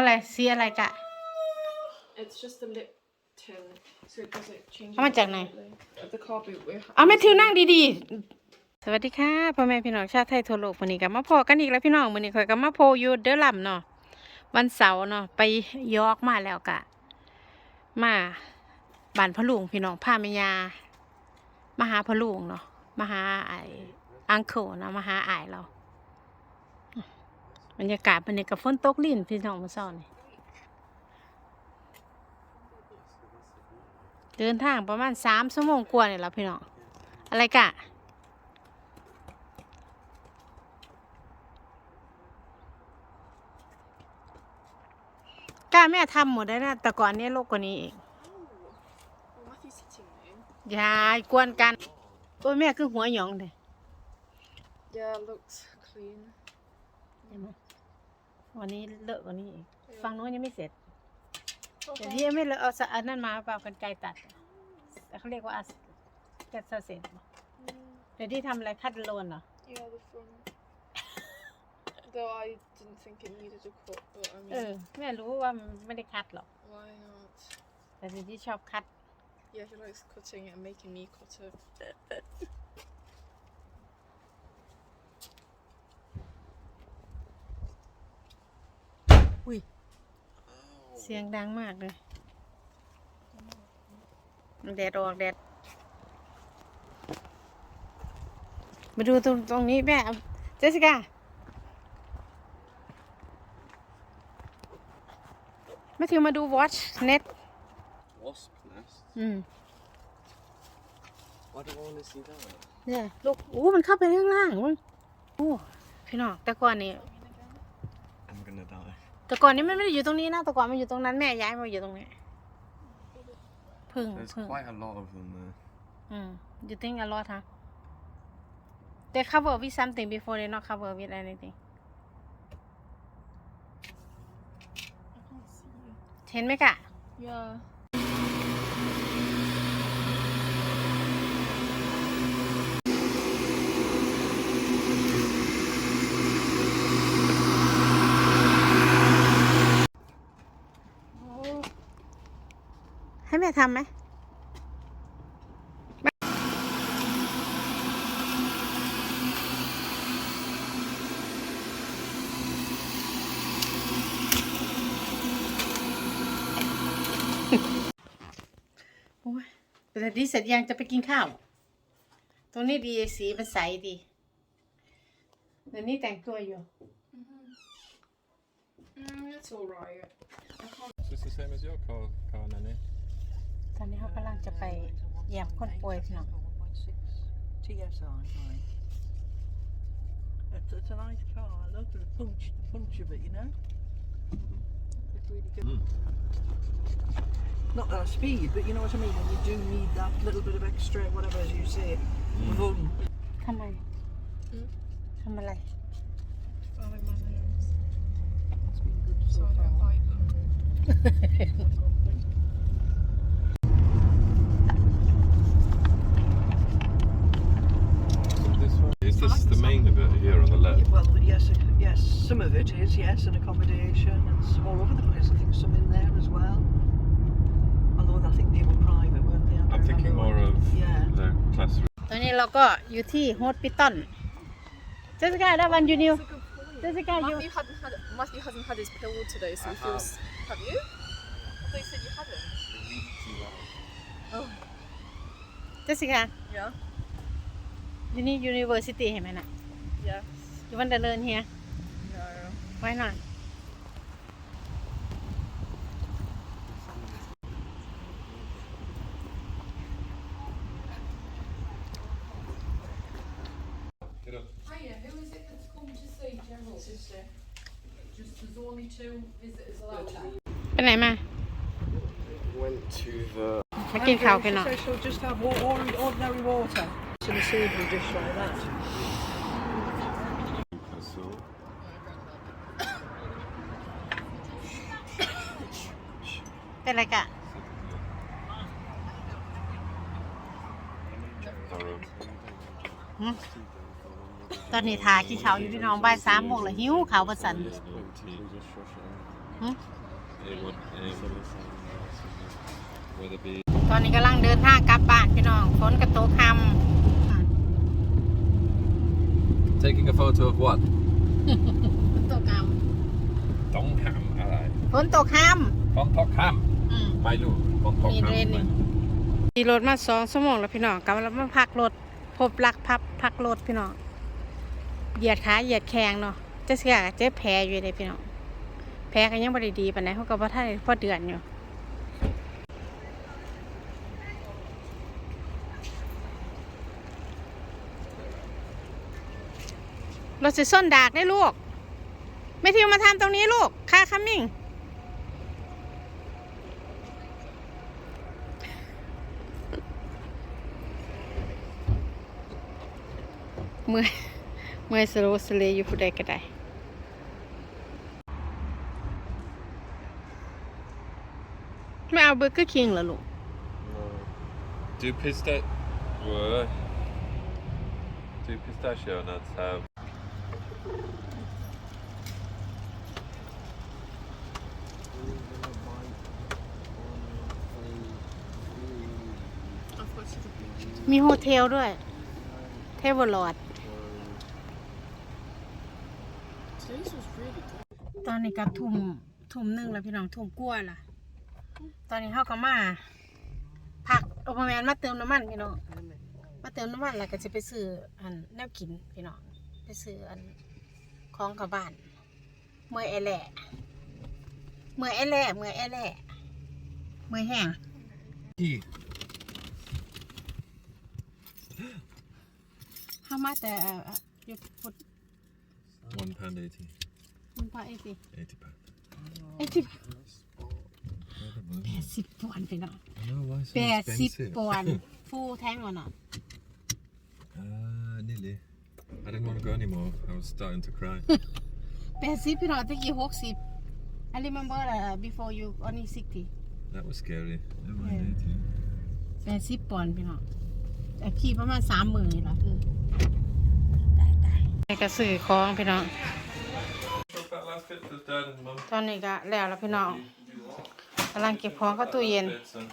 อะไรสีอะไรกะ It's just a lip tint, so it doesn't change. เอามาจากไหน At the car boot, we're เอาแม่ทิวนั่งดีๆ สวัสดีค่ะพ่อแม่พี่น้องชาวไทยทั่วโลกวันนี้ก็มาพอกันอีกแล้วพี่น้องวันนี้ข่อยก็มาโพอยู่เด้อลำเนาะวันเสาร์เนาะไปยอร์กมาแล้วกะ มาบ้านพะลุงพี่น้องพาเมียามาหาพะลุงเนาะมาหาไอ้อังเคิลนะมาหาอ้ายเรา บรรยากาศมันนี่กับฝนตกลิ่นพี่น้องมาซ่อนนี่เดินทางประมาณสามชั่วโมงกว่าเนี่ยแหล้วพี่น้องอะไรกะกล้าแม่ทำหมดได้นะแต่ก่อนเนี้โลกกว่านี้เอง Oh, Matthew's sitting there. อย่ากวนกันโอ้ยแม่คือหัวหยองเลย Yeah, looks clean. ใช่ไหม วันนี้เลอะกว่านี้อีกฟังโน้นยังไม่เสร็จเดี๋ยวที่ยังไม่เลอะเอาสะอันนั้นมาเปล่ากันไกรตัดแต่เขาเรียกว่าอัสแกสเสร็จเดี๋ยวที่ทำอะไรคัดโลนเหรอ Yeah, the front. Though I didn't think it needed a cut, but I เออ mean, แม่รู้ว่ามันไม่ได้คัดหรอก why not? แต่เดี๋ยวที่ชอบคัด Yeah, he likes cutting it and making me cut it. อุ้ย เสียงดังมากเลยแดดออกแดด มาดูตรงตรงนี้แม่เอาเจสสิก้าแม่ทิวมาดู watch net Wasp nest? อืม Why do I want to see that? เนี่ยลูกอู้มันเข้าไปข้างล่างมึงโอ้พี่น้องแต่ก่อนนี่ I'm gonna die. แต่ก่อนนี้มันไม่ได้อยู่ตรงนี้นะแต่ก่อนมันอยู่ตรงนั้นแม่ย้ายมาอยู่ตรงนี้พึ่ง There's พึ่ง quite a lot of them there. อืม you think a lot huh they cover with something before they not cover with anything I can't see. เห็นไหมกะ Yeah. ให้แม่ทำไหมโอ้ยแต่ดีเสร็จยังจะไปกินข้าว ตรงนี้ดีสีมันใสดีเดี๋ยวนี้แต่งตัวอยู่ Mm, it's alright. I can't. So it's the same as your car, car nanny. ตอนนี้เขากำลังจะไปเยี่ยมคนป่วยพี่น้อง TSI, right. It's, it's a nice car. I love the punch, the punch of it, you know. It's really good. Mm. Not that speed, but you know what I mean. When you do need that little bit of extra, whatever as you say, run. ทำไมอืมทำอะไร Filing my nails. It's been good So so I don't far. yes, it- yes. Some of it is yes, and accommodation, and it's all over the place. I think some in there as well. Although I think they were private, weren't they? I I'm don't thinking remember more when- of Yeah. the classroom. ตอนนี้เราก็อยู่ที่โฮสปิตอลเจสสิก้าได้วันยูนิว เจสสิก้าอยู่ Matthew hadn't had Matthew hasn't had his pill today, so I he feels. Have you? I thought you said you hadn't. เจสสิก้า Yeah. อยู่นี่ยูนิเวอร์ซิตี้เห็นไหมน่ะ Yes. อยู่วันเ ไว้หน่อย Hiya, who is it that's come to see Gerald? Sister. Just there's only two visitors allowed. ไปไหนมา Went to the. มากินข้าวกันหน่อย So she'll just have wa- or- ordinary water. In a savoury dish like that. เป็นไรกะหึตอนนี้ทากินข้าวอยู่พี่น้องบ่ายสามโมงแล้วหิวข้าวประสัน Plenty. Hmm? It would, it would, would it be ตอนนี้กำลังเดินทางกลับบ้านพี่น้องฝนกระตกค taking a photo of what? ำฝนตกค Dongham, alright. ำฝนตกค Von Tockham. ำ อืม My lord, von มีเรน Tockham. นี่ขี่รถมาสองชั่วโมงแล้วพี่น้องกลับแล้วมาพักรถ พบรักพับพักรถพี่น้องเหยียดขาเหยียดแขงเนาะเจะเสียเจ๊แผลอยู่เลยพี่น้องแผลก็ยังบริดีปานไหนเขาก็บ่ทันได้พอเดือนอยู่รถสิส้นดากได้ลูก ไม่ทิวมาทำตรงนี้ลูก ค่าคัมมิ่ง เมื่อยเมื่อยสโลว์สเลย์อยู่ผู้ใดก็ได้ไม่เอาเบอร์เกอร์คิงเหรอลูก Do pistachio... Whoa. Do pistachio nuts have... I've got to the beach. มีโฮเทลด้วย เทเวลอด Today's was really good. ตอนนี้ก็ทุ่มทุ่มหนึ่งแล้วพี่น้องทุ่มกลัวาล่ะ ตอนนี้เขาก็มาพักโอปแมนมาเติมน้ำมันพี่น้องมาเติมน้ำมันแล้วก็จะไปซื้ออันแนวกินพี่น้องไปซื้ออันของกับบ้าน เมื่อยไอแหล่เมื่อยไอแหล่เมื่อยไอแหล่เมื่อยแห้ง How much uh, uh, you put One pound eighty. one pot eighty Eighty pound. eighty แปดสิบปอนด์พี่น้อง I know why so แปดสิบ expensive. ปอนด์ ฟูแท่งก่อนเนาะ Ah, nearly. I didn't want to go anymore. I was starting to cry. แปดสิบพี่น้องตะกี้หกสิบ I remember uh, before you only sixty that was scary. Never Yeah. mind eighty. แปดสิบปอนด์พี่น้องแต่ขี่ประมาณสามหมื่นนี่แหละคือได้ได้ กระสือของพี่น้อง Took that last bit for Dad and Mum. ตอนนี้ก็แล้วแล้วพี่น้องกำลังเก็บของเข้าตู้เย็น Bits and